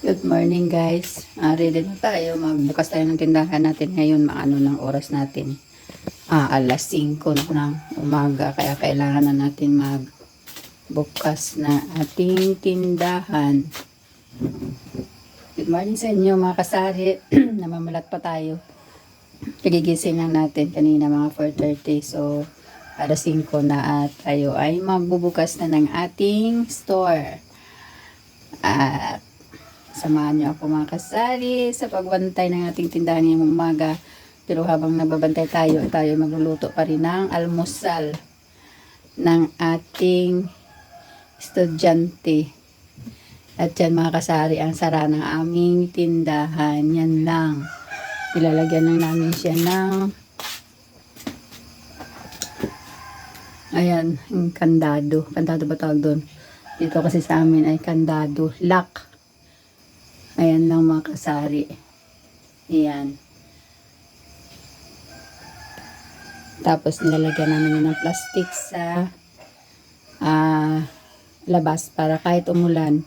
Good morning guys. Ah, ready na tayo. Magbukas tayo ng tindahan natin ngayon. Maano ng oras natin. Ah, alas 5 ng umaga. Kaya kailangan na natin magbukas na ating tindahan. Good morning sa inyo mga kasari. Namamalat pa tayo. Kagigising lang natin kanina mga 4.30. So, alas 5 na at tayo ay magbubukas na ng ating store. At Samahan niyo ako mga kasari sa pagbantay ng ating tindahan ngayong umaga. Pero habang nagbabantay tayo, tayo magluluto pa rin ng almusal ng ating estudyante. At yan mga kasari, ang sara ng aming tindahan. Yan lang. Ilalagyan lang namin siya ng ayan, yung kandado. Kandado ba tawag doon? Dito kasi sa amin ay kandado. Lock. Ayan lang mga kasari. Ayan. Tapos nilalagyan namin yun ng plastic sa ah, labas para kahit umulan,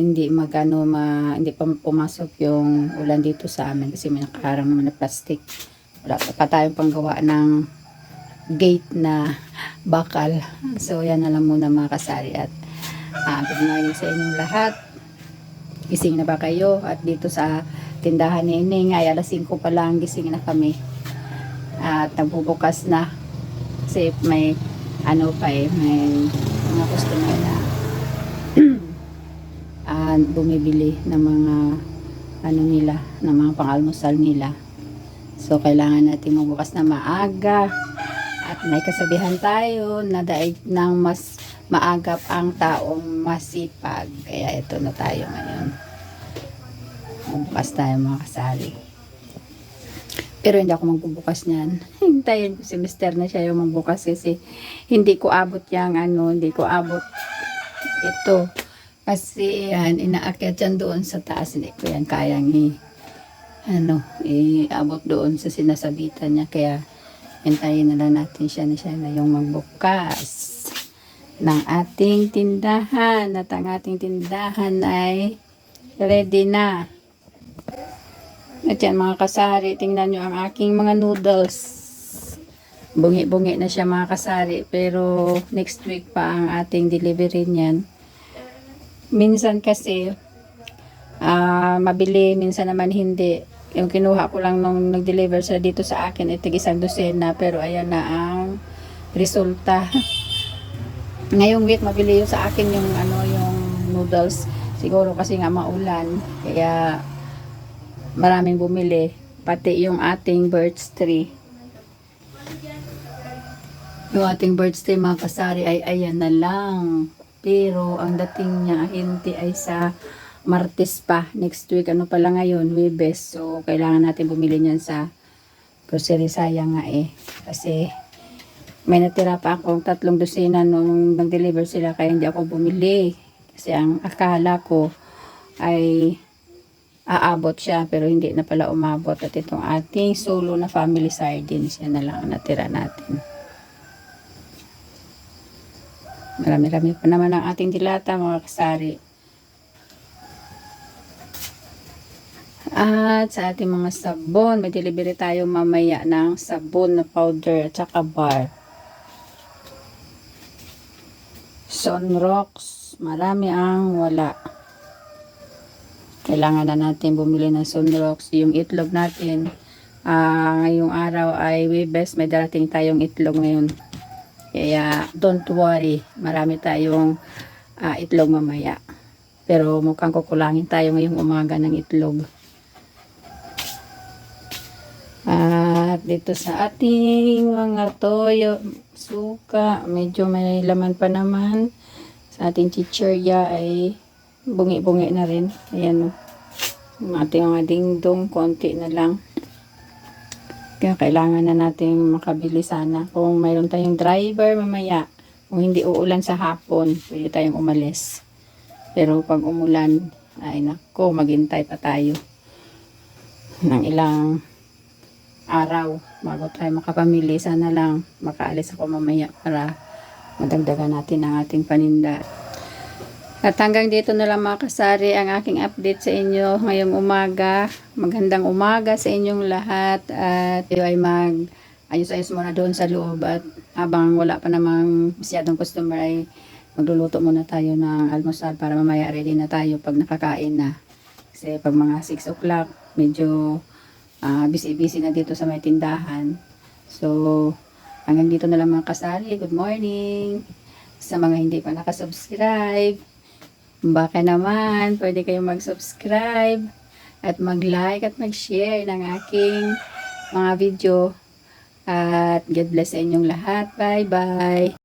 hindi magano ma, hindi pa pumasok yung ulan dito sa amin kasi may nakaharang naman na plastic. Wala pa, pa tayong panggawa ng gate na bakal. So yan na lang muna mga kasari at ah, good morning sa inyong lahat. Gising na ba kayo? At dito sa tindahan ni Ining ay alas 5 pa lang gising na kami. At nagbubukas na. Kasi may ano pa eh, may mga customer na ah, bumibili ng mga ano nila, ng mga pangalmusal nila. So, kailangan natin magbukas na maaga. At may kasabihan tayo na daig ng mas maagap ang taong masipag. Kaya ito na tayo ngayon. Magbukas tayo mga kasali. Pero hindi ako magbubukas niyan. Hintayin ko si Mister na siya yung magbukas kasi hindi ko abot yung ano, hindi ko abot ito. Kasi yan, inaakyat yan doon sa taas. Hindi ko yan kayang i, ano, iabot doon sa sinasabitan niya. Kaya hintayin na lang natin siya na siya na yung magbukas ng ating tindahan. At ang ating tindahan ay ready na. At yan mga kasari, tingnan nyo ang aking mga noodles. Bungi-bungi na siya mga kasari. Pero next week pa ang ating delivery niyan. Minsan kasi, ah mabili, minsan naman hindi. Yung kinuha ko lang nung nag-deliver sa dito sa akin, ito isang dosena. Pero ayan na ang resulta. Ngayong week, mabili yung sa akin yung ano yung noodles. Siguro kasi nga maulan. Kaya maraming bumili. Pati yung ating birds tree. Yung ating birds tree mga kasari ay ayan na lang. Pero ang dating niya hindi ay sa Martes pa. Next week, ano pala ngayon? Webes. So, kailangan natin bumili niyan sa grocery. Sayang nga eh. Kasi may natira pa akong tatlong dosina nung nag-deliver sila kaya hindi ako bumili. Kasi ang akala ko ay aabot siya pero hindi na pala umabot. At itong ating solo na family sardines yan na lang ang natira natin. Marami-rami pa naman ang ating dilata mga kasari. At sa ating mga sabon may delivery tayo mamaya ng sabon na powder at saka bar sunrocks marami ang wala kailangan na natin bumili ng sunrocks. Yung itlog natin, ah ngayong araw ay Webes, may darating tayong itlog ngayon. Kaya don't worry, marami tayong ah, itlog mamaya. Pero mukhang kukulangin tayo ngayong umaga ng itlog. At dito sa ating mga toyo, suka, medyo may laman pa naman. Sa ating chichirya ay bungi-bungi na rin. Ayan o. Yung ating mga dingdong, konti na lang. Kaya kailangan na natin makabili sana. Kung mayroon tayong driver mamaya, kung hindi uulan sa hapon, pwede tayong umalis. Pero pag umulan, ay nako, maghintay pa tayo ng ilang araw bago tayo makapamili. Sana lang makaalis ako mamaya para madagdagan natin ang ating paninda. At hanggang dito na lang mga kasari ang aking update sa inyo ngayong umaga. Magandang umaga sa inyong lahat at kayo ay mag ayos-ayos muna doon sa loob at habang wala pa namang masyadong customer ay magluluto muna tayo ng almusal para mamaya ready na tayo pag nakakain na. Kasi pag mga 6 o'clock medyo ah, busy-busy na dito sa may tindahan. So hanggang dito na lang mga kasari. Good morning! Sa mga hindi pa nakasubscribe, Baka naman, pwede kayong mag-subscribe at mag-like at mag-share ng aking mga video. At God bless sa inyong lahat. Bye-bye!